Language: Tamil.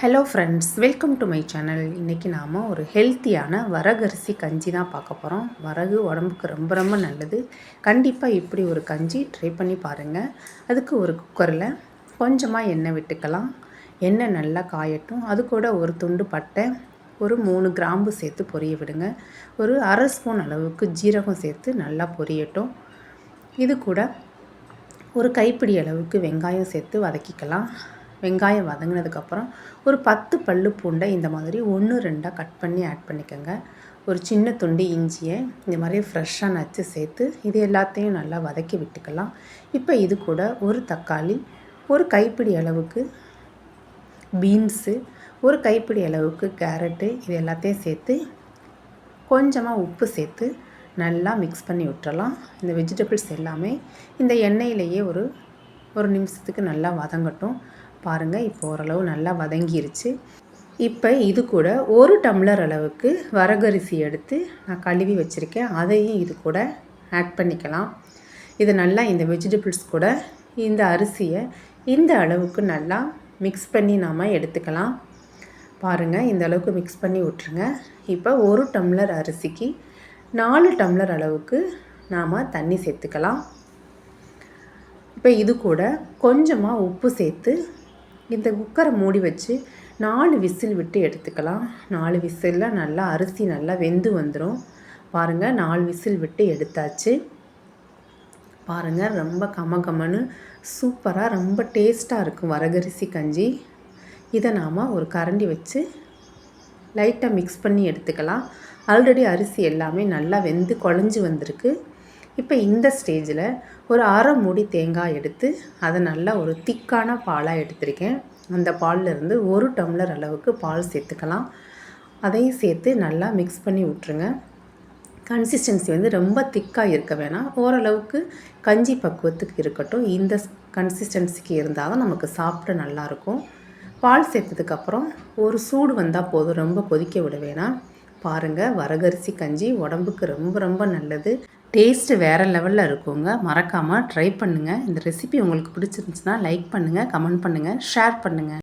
Hello friends welcome to my channel இன்றைக்கி நாம் ஒரு ஹெல்த்தியான வரகரிசி கஞ்சி தான் பார்க்க போகிறோம் வரகு உடம்புக்கு ரொம்ப ரொம்ப நல்லது. கண்டிப்பாக இப்படி ஒரு கஞ்சி ட்ரை பண்ணி பாருங்கள் அதுக்கு ஒரு குக்கரில் கொஞ்சமாக எண்ணெய் விட்டுக்கலாம். எண்ணெய் நல்லா காயட்டும். அது கூட ஒரு துண்டு பட்டை ஒரு மூணு கிராம்பு சேர்த்து பொரிய விடுங்க. ஒரு அரை ஸ்பூன் அளவுக்கு ஜீரகம் சேர்த்து நல்லா பொரியட்டும். இது கூட ஒரு கைப்பிடி அளவுக்கு வெங்காயம் சேர்த்து வதக்கிக்கலாம். வெங்காயம் வதங்கினதுக்கப்புறம் ஒரு பத்து பல்லு பூண்டை இந்த மாதிரி ஒன்று ரெண்டாக கட் பண்ணி ஆட் பண்ணிக்கோங்க. ஒரு சின்ன துண்டு இஞ்சியை இந்த மாதிரி ஃப்ரெஷ்ஷாக நச்சு சேர்த்து இது எல்லாத்தையும் நல்லா வதக்கி விட்டுக்கலாம். இப்போ இது கூட ஒரு தக்காளி ஒரு கைப்பிடி அளவுக்கு பீன்ஸு ஒரு கைப்பிடி அளவுக்கு கேரட்டு இது எல்லாத்தையும் சேர்த்து கொஞ்சமாக உப்பு சேர்த்து நல்லா மிக்ஸ் பண்ணி விட்டுறலாம். இந்த வெஜிடபிள்ஸ் எல்லாமே இந்த எண்ணெயிலேயே ஒரு ஒரு நிமிஷத்துக்கு நல்லா வதங்கட்டும். பாருங்கள் இப்போ ஓரளவு நல்லா வதங்கிருச்சு. இப்போ இது கூட ஒரு டம்ளர் அளவுக்கு வரகரிசி எடுத்து நான் கழுவி வச்சுருக்கேன். அதையும் இது கூட ஆட் பண்ணிக்கலாம். இது நல்லா இந்த வெஜிடபிள்ஸ் கூட இந்த அரிசியை இந்த அளவுக்கு நல்லா மிக்ஸ் பண்ணி நாம் எடுத்துக்கலாம். பாருங்கள் இந்த அளவுக்கு மிக்ஸ் பண்ணி விட்ருங்க இப்போ ஒரு டம்ளர் அரிசிக்கு நாலு டம்ளர் அளவுக்கு நாம் தண்ணி சேர்த்துக்கலாம். இப்போ இது கூட கொஞ்சமாக உப்பு சேர்த்து இந்த குக்கரை மூடி வச்சு நாலு விசில் விட்டு எடுத்துக்கலாம். நாலு விசிலில் நல்லா அரிசி நல்லா வெந்து வந்துடும் பாருங்கள் நாலு விசில் விட்டு எடுத்தாச்சு. பாருங்கள் ரொம்ப கம கமன்னு சூப்பராக ரொம்ப டேஸ்ட்டாக இருக்கும் வரகரிசி கஞ்சி. இதை நாம் ஒரு கரண்டி வச்சு லைட்டாக மிக்ஸ் பண்ணி எடுத்துக்கலாம். ஆல்ரெடி அரிசி எல்லாமே நல்லா வெந்து குழஞ்சி வந்திருக்கு. இப்போ இந்த ஸ்டேஜில் ஒரு அரை மூடி தேங்காய் எடுத்து அதை நல்லா ஒரு திக்கான பாலாக எடுத்திருக்கேன். அந்த பால்லேருந்து ஒரு டம்ளர் அளவுக்கு பால் சேர்த்துக்கலாம். அதையும் சேர்த்து நல்லா மிக்ஸ் பண்ணி விட்ருங்க கன்சிஸ்டன்சி வந்து ரொம்ப திக்காக இருக்க வேணாம். ஓரளவுக்கு கஞ்சி பக்குவத்துக்கு இருக்கட்டும். இந்த கன்சிஸ்டன்சிக்கு இருந்தால் தான் நமக்கு சாப்பிட நல்லாயிருக்கும் பால் சேர்த்ததுக்கப்புறம் ஒரு சூடு வந்தால் போதும். ரொம்ப கொதிக்க விட வேணாம். பாருங்கள் வரகரிசி கஞ்சி உடம்புக்கு ரொம்ப ரொம்ப நல்லது. டேஸ்ட்டு வேறு லெவலில் இருக்குங்க. மறக்காமல் ட்ரை பண்ணுங்கள் இந்த ரெசிபி உங்களுக்கு பிடிச்சிருந்துச்சுன்னா லைக் பண்ணுங்கள் கமெண்ட் பண்ணுங்கள் ஷேர் பண்ணுங்கள்